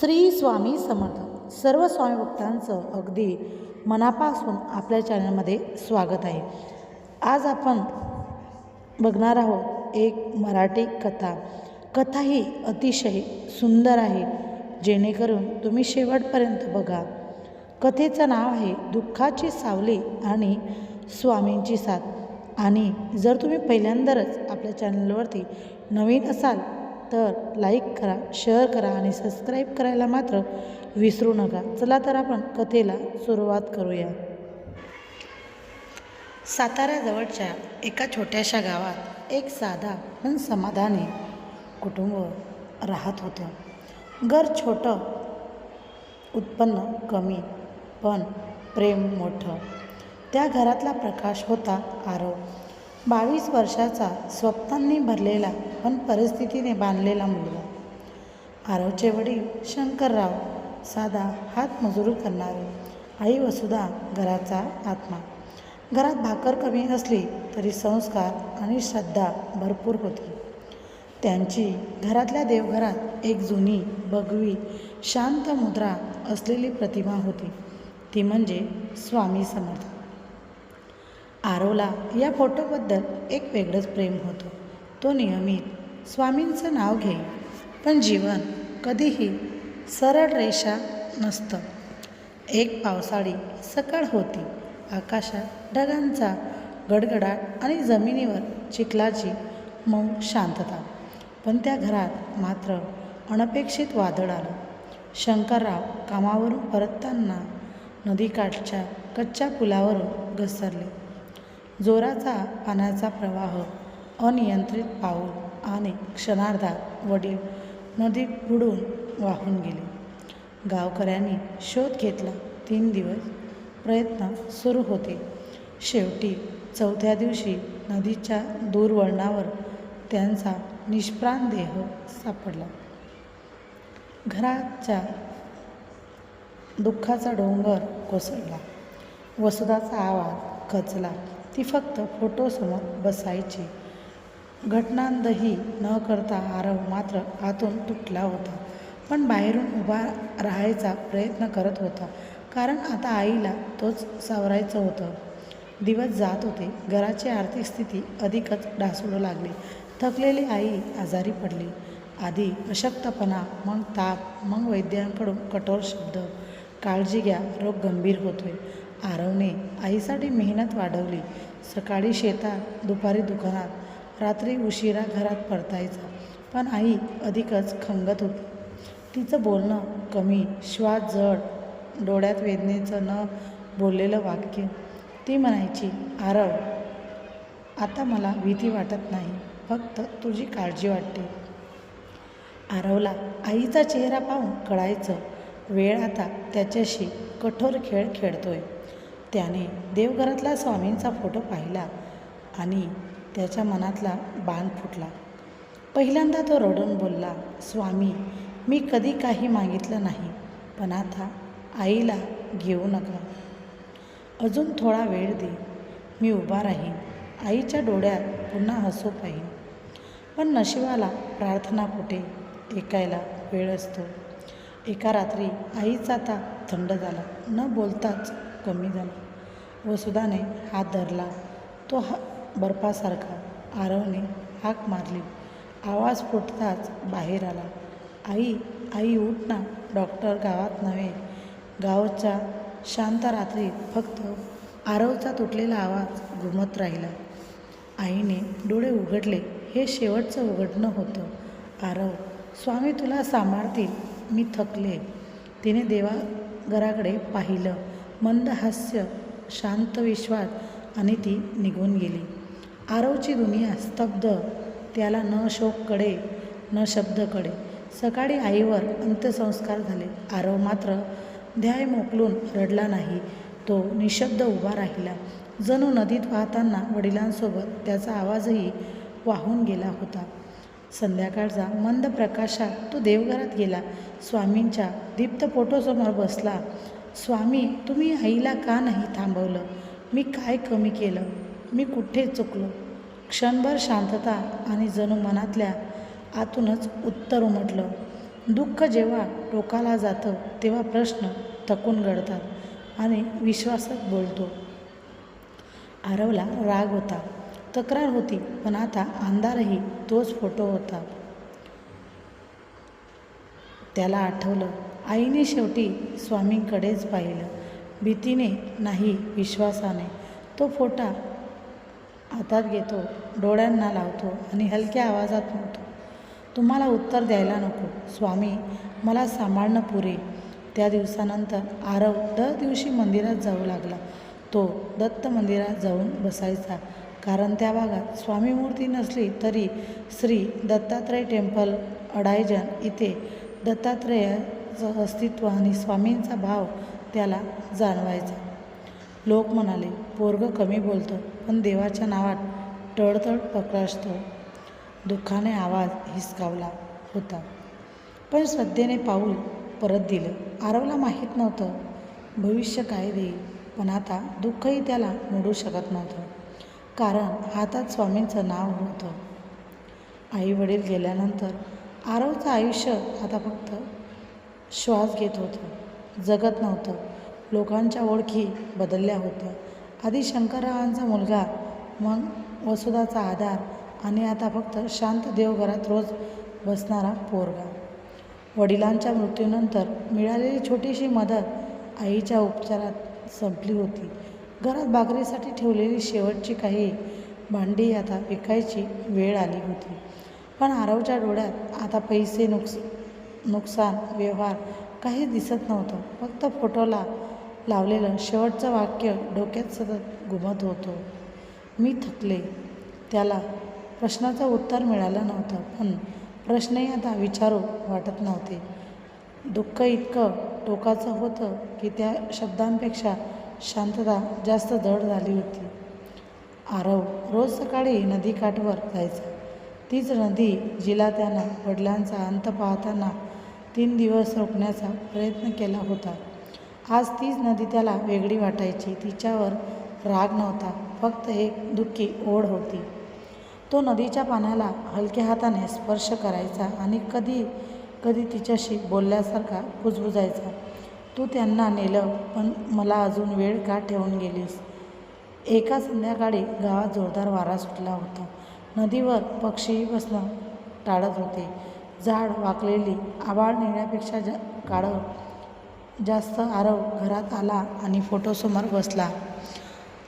श्री स्वामी समर्थ. सर्व स्वामी भक्तांचं अगदी मनापासून आपल्या चॅनलमध्ये स्वागत आहे. आज आपण बघणार आहोत एक मराठी कथा. कथा ही अतिशय सुंदर आहे. जेणेकरून तुम्ही शेवटपर्यंत बघा. कथेचं नाव आहे दुःखाची सावली आणि स्वामींची साथ. आणि जर तुम्ही पहिल्यांदाच आपल्या चॅनलवरती नवीन असाल तर लाईक करा शेअर करा आणि सबस्क्राईब करायला मात्र विसरू नका. चला तर आपण कथेला सुरुवात करूया. साताऱ्याजवळच्या एका छोट्याशा गावात एक साधा पण समाधानी कुटुंब राहत होतं. घर छोटं उत्पन्न कमी पण प्रेम मोठं. त्या घरातला प्रकाश होता आरव. बावीस वर्षाचा स्वप्नांनी भरलेला पण परिस्थितीने बांधलेला मुलगा. आरवचे वडील शंकरराव साधा हातमजुरी करणारे आई वसुधा घराचा आत्मा. घरात भाकर कमी असली तरी संस्कार आणि श्रद्धा भरपूर होती. त्यांची घरातल्या देवघरात एक जुनी बगवी शांत मुद्रा असलेली प्रतिमा होती. ती म्हणजे स्वामी समर्थ. आरोला या फोटोबद्दल एक वेगळंच प्रेम होतं. तो नियमित. स्वामींचं नाव घेई. पण जीवन कधीही सरळ रेषा नसतं. एक पावसाळी सकाळ होती. आकाशात ढगांचा गडगडाट आणि जमिनीवर चिखलाची मऊ शांतता. पण त्या घरात मात्र अनपेक्षित वादळ आलं. शंकरराव कामावरून परतताना नदीकाठच्या कच्च्या पुलावरून घसरले. जोराचा पाण्याचा प्रवाह अनियंत्रित पाऊल आणि क्षणार्धात वडील नदीत बुडून वाहून गेले. गावकऱ्यांनी शोध घेतला. तीन दिवस प्रयत्न सुरू होते. शेवटी चौथ्या दिवशी नदीच्या दूरवळणावर त्यांचा निष्प्राण देह सापडला. घराच्या दुःखाचा डोंगर कोसळला. वसुदाचा आवाज खचला. ती फक्त फोटोसमोर बसायची. घटनांदही न करता आरव मात्र आतून तुटला होता. पण बाहेरून उभा राहायचा प्रयत्न करत होता. कारण आता आईला तोच सावरायचं होतं. दिवस जात होते. घराची आर्थिक स्थिती अधिकच ढासळू लागली. थकलेली आई आजारी पडली. आधी अशक्तपणा मग ताप मग वैद्यांकडून कठोर शब्द. काळजी घ्या रोग गंभीर होतोय. आरवने आईसाठी मेहनत वाढवली. सकाळी शेतात दुपारी दुकानात रात्री उशिरा घरात परतायचा. पण आई अधिकच खंगत होती. तिचं बोलणं कमी श्वास जड डोळ्यात वेदनेचं न बोललेलं वाक्य. ती म्हणायची आरव आता मला भीती वाटत नाही. फक्त तुझी काळजी वाटते. आरवला आईचा चेहरा पाहून कळायचं वेळ आता त्याच्याशी कठोर खेळ खेळतोय. त्याने देवघरातला स्वामींचा फोटो पाहिला आणि त्याच्या मनातला बाण फुटला. पहिल्यांदा तो रडून बोलला स्वामी मी कधी काही मागितलं नाही पण आता आईला घेऊ नका. अजून थोडा वेळ दे मी उभा राहीन आईच्या डोळ्यात पुन्हा हसू पाहिन. पण नशिबाला प्रार्थना कुठे? ऐकायला वेळ असतो. एका रात्री आईचा ताप थंड झाला न बोलताच कमी झाला. वसुधाने हात धरला. तो हा बर्फासारखा आरवने हाक मारली. आवाज फुटताच बाहेर आला. आई आई उठ ना. डॉक्टर गावात नव्हे. गावच्या शांत रात्रीत फक्त आरवचा तुटलेला आवाज घुमत राहिला. आईने डोळे उघडले. हे शेवटचं उघडणं होतं. आरव स्वामी तुला सांभाळतील. मी थकले. तिने देवा घराकडे पाहिलं. मंद हास्य शांत विश्वास आणि ती निघून गेली. आरवची दुनिया स्तब्ध त्याला न शोककडे न शब्दकडे. सकाळी आईवर अंत्यसंस्कार झाले. आरव मात्र ध्याय मोकलून रडला नाही. तो निशब्द उभा राहिला. जणू नदीत वाहताना वडिलांसोबत त्याचा आवाजही वाहून गेला होता. संध्याकाळचा मंद प्रकाशात तो देवघरात गेला. स्वामींच्या दीप्त फोटोसमोर बसला. स्वामी तुम्ही आईला का नाही थांबवलं? मी काय कमी केलं? मी कुठे चुकलो? क्षणभर शांतता आणि जणू मनातल्या आतूनच उत्तर उमटलं. दुःख जेव्हा टोकाला जातं तेव्हा प्रश्न थकून घडतात आणि विश्वासच बोलतो. आरवला राग होता. तक्रार होती पण आता अंधारही तोच फोटो होता. त्याला आठवलं आईने शेवटी स्वामींकडेच पाहिलं. भीतीने नाही विश्वासाने. तो फोटा हातात घेतो डोळ्यांना लावतो आणि हलक्या आवाजात म्हणतो तुम्हाला उत्तर द्यायला नको. स्वामी मला सांभाळणं पुरे. त्या दिवसानंतर आरव दर दिवशी मंदिरात जाऊ लागला. तो दत्त मंदिरात जाऊन बसायचा कारण त्या भागात स्वामी मूर्ती नसली तरी श्री दत्तात्रय टेम्पल अडायजन इथे स्वतःचं अस्तित्व आणि स्वामींचा भाव त्याला जाणवायचा. लोक म्हणाले पोरग कमी बोलतं पण देवाच्या नावात टळतळ प्रकाशतो दुःखाने आवाज हिसकावला होता. पण श्रद्धेने पाऊल परत दिलं. आरवला माहीत नव्हतं. भविष्य काय देईल? पण आता दुःखही त्याला मोडू शकत नव्हतं. कारण हातात स्वामींचं नाव होतं. आई वडील गेल्यानंतर आरवचं आयुष्य आता फक्त श्वास घेत होतं. जगत नव्हतं. लोकांच्या ओळखी बदलल्या होत्या. आधी शंकररावांचा मुलगा मग वसुदाचा आधार आणि आता फक्त शांत देवघरात रोज बसणारा पोरगा. वडिलांच्या मृत्यूनंतर मिळालेली छोटीशी मदत आईच्या उपचारात संपली होती. घरात भाकरीसाठी ठेवलेली शेवटची काही भांडी आता विकायची वेळ आली होती. पण आरवच्या डोळ्यात आता पैसे नुकस नुकसान व्यवहार काही दिसत नव्हतं. फक्त फोटोला लावलेलं शेवटचं वाक्य डोक्यात सतत घुमत होतो. मी थकले. त्याला प्रश्नाचं उत्तर मिळालं नव्हतं पण प्रश्नही आता विचारू वाटत नव्हते. दुःख इतकं टोकाचं होतं की त्या शब्दांपेक्षा शांतता जास्त जड झाली होती. आरव रोज सकाळी नदीकाठवर जायचा. तीच नदी जिला त्यानं वडिलांचा अंत पाहताना तीन दिवस रोखण्याचा प्रयत्न केला होता. आज तीच नदी त्याला वेगळी वाटायची. तिच्यावर राग नव्हता. फक्त एक दुःखी ओढ होती. तो नदीच्या पाण्याला हलक्या हाताने स्पर्श करायचा आणि कधी कधी तिच्याशी बोलल्यासारखा बुजबुजायचा तू त्यांना नेलं पण मला अजून वेळ का ठेवून गेलीस? एका संध्याकाळी गावात जोरदार वारा सुटला होता. नदीवर पक्षी बसणं टाळत होते. झाड वाकलेली. आबाळ नेण्यापेक्षा जा काळं. जास्त आरव घरात आला आणि फोटोसमोर बसला.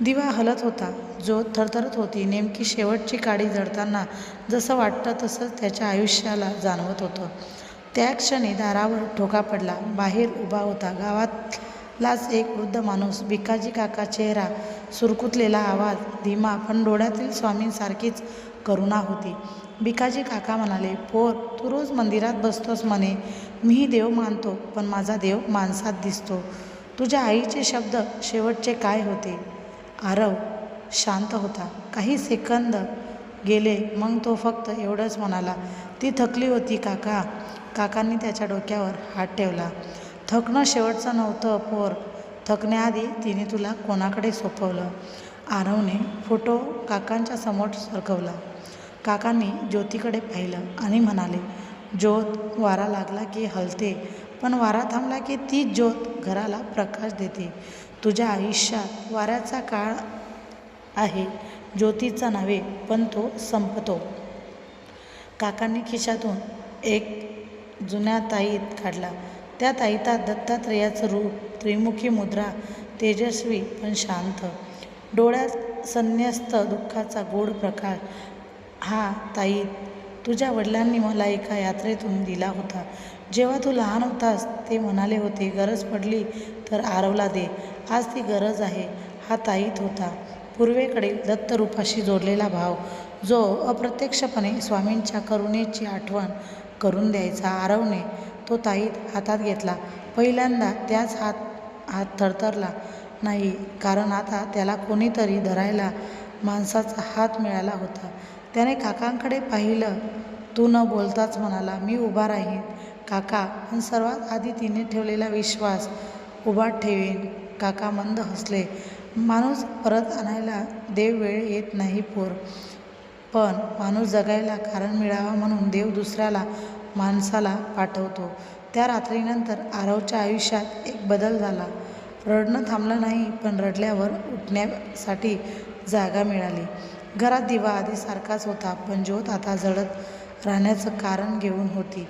दिवा हलत होता. जो थरथरत होती. नेमकी शेवटची काडी जडताना जसं वाटतं तसंच त्याच्या आयुष्याला जाणवत होतं. त्या क्षणी दारावर ठोका पडला. बाहेर उभा होता. गावातलाच एक वृद्ध माणूस. भिकाजी काका चेहरा सुरकुतलेला आवाज धीमा पण डोळ्यातील स्वामींसारखीच करुणा होती. भिकाजी काका म्हणाले पोर तू रोज मंदिरात बसतोस म्हणे. मीही देव मानतो पण माझा देव माणसात दिसतो. तुझ्या आईचे शब्द शेवटचे काय होते? आरव शांत होता. काही सेकंद गेले मग तो फक्त एवढंच म्हणाला ती थकली होती काका. काकांनी त्याच्या डोक्यावर हात ठेवला. थकणं शेवटचं नव्हतं पोर. थकण्याआधी तिने तुला कोणाकडे सोपवलं? आरवने फोटो काकांच्या समोर सरकवला. काकांनी ज्योतीकडे पाहिलं आणि म्हणाले ज्योत वारा लागला की हलते पण वारा थांबला की ती ज्योत घराला प्रकाश देते. तुझ्या आयुष्यात वाऱ्याचा काळ आहे ज्योतीचा नव्हे पण तो संपतो. काकांनी खिशातून एक जुन्या ताईत काढला. त्या ताईतात दत्तात्रेयाचं रूप त्रिमुखी मुद्रा तेजस्वी पण शांत. डोळ्यात संन्यस्त दुःखाचा गोड प्रकाश हा ताई तुझ्या वडिलांनी मला एका यात्रेतून दिला होता. जेव्हा तू लहान होतास ते म्हणाले होते गरज पडली तर आरवला दे. आज ती गरज आहे. हा ताईत होता. पूर्वेकडील दत्तरूपाशी जोडलेला भाव जो अप्रत्यक्षपणे स्वामींच्या करुणेची आठवण करून द्यायचा आरवने तो ताईत हातात घेतला. पहिल्यांदा त्याच हात हात थरथरला. नाही कारण आता त्याला कोणीतरी धरायला माणसाचा हात मिळाला होता. त्याने काकांकडे पाहिलं. तू न बोलताच म्हणाला मी उभा राहीन. काका पण सर्वात आधी तिने ठेवलेला विश्वास उभा ठेवेन. काका मंद हसले. माणूस परत आणायला देव वेळ येत नाही पोर. पण माणूस जगायला कारण मिळावा म्हणून देव दुसऱ्याला माणसाला पाठवतो. त्या रात्रीनंतर आरवच्या आयुष्यात एक बदल झाला. रडणं थांबलं नाही पण रडल्यावर उठण्यासाठी जागा मिळाली. घरात दिवा आधी सारखाच होता पण ज्योत आता जळत राहण्याचं कारण घेऊन होती.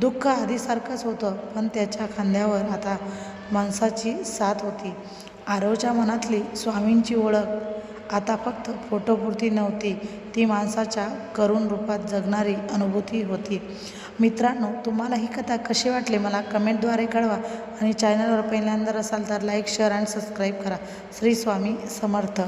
दुःख आधीसारखंच होतं पण त्याच्या खांद्यावर आता माणसाची साथ होती. आरवच्या मनातली स्वामींची ओळख आता फक्त फोटोपुरती नव्हती ती माणसाच्या करुण रूपात जगणारी अनुभूती होती. मित्रांनो तुम्हाला ही कथा कशी वाटली मला कमेंटद्वारे कळवा आणि चॅनलवर पहिल्यांदा असाल तर लाईक शेअर आणि सबस्क्राईब करा. श्री स्वामी समर्थ.